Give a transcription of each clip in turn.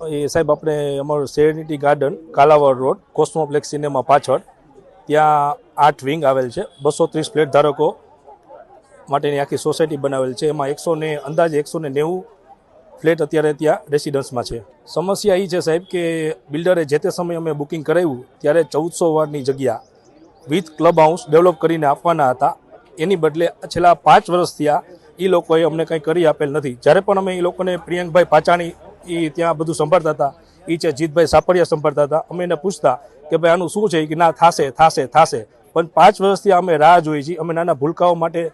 એ સાહેબ, આપણે અમારું Serenity Garden Kalawad road Cosmoplex cinema પાછળ, ત્યાં આઠ વિંગ આવેલ છે, બસો ત્રીસ ફ્લેટ ધારકો માટેની આખી સોસાયટી બનાવેલ છે. એમાં એકસો ને, અંદાજે એકસો ને નેવું ફ્લેટ અત્યારે ત્યાં રેસિડન્સમાં છે. સમસ્યા એ છે સાહેબ કે બિલ્ડરે જે તે સમયે અમે બુકિંગ કરાવ્યું, ત્યારે ચૌદસો વારની જગ્યા વિથ ક્લબ હાઉસ ડેવલપ કરીને આપવાના હતા. એની બદલે છેલ્લા પાંચ વર્ષ થયા એ લોકોએ અમને કંઈ કરી આપેલ નથી. જ્યારે પણ અમે એ લોકોને પ્રિયંકભાઈ પાચાણી એ ત્યાં બધું સંભાળતા હતા. એ છે જીતભાઈ સાપડિયા સંભાળતા હતા. અમે એને પૂછતા કે ભાઈ આનું શું છે? કે ના, થાશે થાશે થાશે. પણ પાંચ વર્ષથી અમે રાહ જોઈ છીએ. અમે નાના ભૂલકાઓ માટે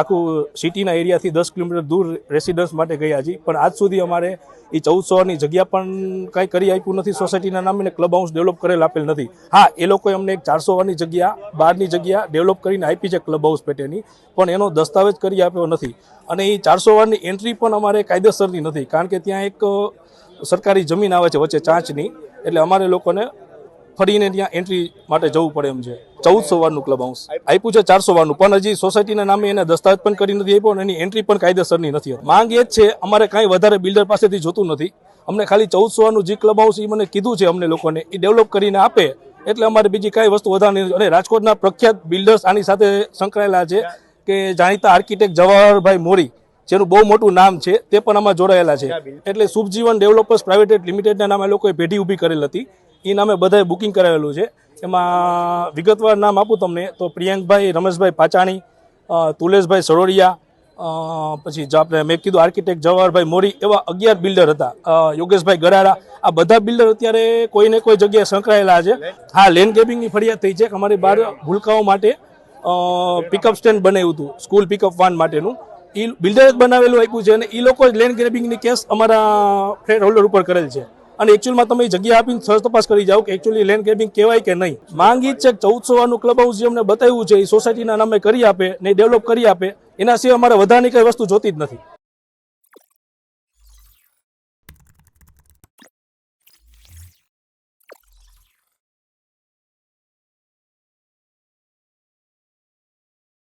આખું સિટીના એરિયાથી દસ કિલોમીટર દૂર રેસિડન્સ માટે ગયા છીએ. પણ આજ સુધી અમારે એ ચૌદસોની જગ્યા પણ કાંઈ કરી આપ્યું નથી. સોસાયટીના નામે ક્લબ હાઉસ ડેવલપ કરેલ આપેલ નથી. હા, એ લોકોએ અમને એક ચારસો વારની જગ્યા, બારની જગ્યા ડેવલપ કરીને આપી છે ક્લબ હાઉસ પેટેની. પણ એનો દસ્તાવેજ કરી આપ્યો નથી. અને એ ચારસો વારની એન્ટ્રી પણ અમારે કાયદેસરની નથી. કારણ કે ત્યાં એક સરકારી જમીન આવે છે વચ્ચે ચાંચની. એટલે અમારે લોકોને ફરીને ત્યાં એન્ટ્રી માટે જવું પડે એમ છે. ચૌદસો વારનું ક્લબ હાઉસ આપ્યું છે ચારસો વારનું પણ હજી સોસાયટીના નામે એને દસ્તાવેજ પણ કરી નથી આપ્યો એની એન્ટ્રી પણ કાયદેસરની નથી માંગ એ જ છે, અમારે કાંઈ વધારે બિલ્ડર પાસેથી જોતું નથી. અમને ખાલી ચૌદસો વારનું જે ક્લબ હાઉસ એ મને કીધું છે અમને લોકોને, એ ડેવલપ કરીને આપે. એટલે અમારે બીજી કાંઈ વસ્તુ વધારે નહીં. અને રાજકોટના પ્રખ્યાત બિલ્ડર્સ આની સાથે સંકળાયેલા છે કે જાણીતા આર્કિટેક્ટ જવાહરભાઈ મોરી, જેનું બહુ મોટું નામ છે, તે પણ આમાં જોડાયેલા છે. એટલે શુભજીવન ડેવલપર્સ પ્રાઇવેટ લિમિટેડના નામે લોકોએ પેઢી ઊભી કરેલ હતી. એ નામે બધાએ બુકિંગ કરાવેલું છે. એમાં વિગતવાર નામ આપું તમને. તો પ્રિયંકભાઈ, રમેશભાઈ પાચાણી તુલેશભાઈ સરોડિયા પછી જો આપણે મેં કીધું આર્કિટેક્ટ જવાહરભાઈ મોરી એવા અગિયાર બિલ્ડર હતા. યોગેશભાઈ ગરાડા. આ બધા બિલ્ડર અત્યારે કોઈને કોઈ જગ્યાએ સંકળાયેલા છે. હા લેન્ડ ગેબિંગની ફરિયાદ થઈ છે કે અમારી બહાર ભૂલકાઓ માટે પિકઅપ સ્ટેન્ડ બનાવ્યું હતું સ્કૂલ પિકઅપ વાન માટેનું. એ બિલ્ડર જ બનાવેલું આપ્યું છે અને એ લોકો જ લેન્ડ ગ્રેબિંગની કેસ અમારા ફ્લેટ હોલ્ડર ઉપર કરેલ છે. અને એકચ્યુઅલમાં તમે જગ્યા આપીને સર્ચ તપાસ કરી જાઓ કે એકચ્યુઅલી લેન્ડ ગ્રેબિંગ કહેવાય કે નહીં. માંગ છે ચૌદસો વાનું ક્લબ હાઉસ જે અમને બતાવ્યું છે, એ સોસાયટીના નામે કરી આપે ને ડેવલપ કરી આપે. એના સિવાય અમારે વધારાની કઈ વસ્તુ જોતી જ નથી.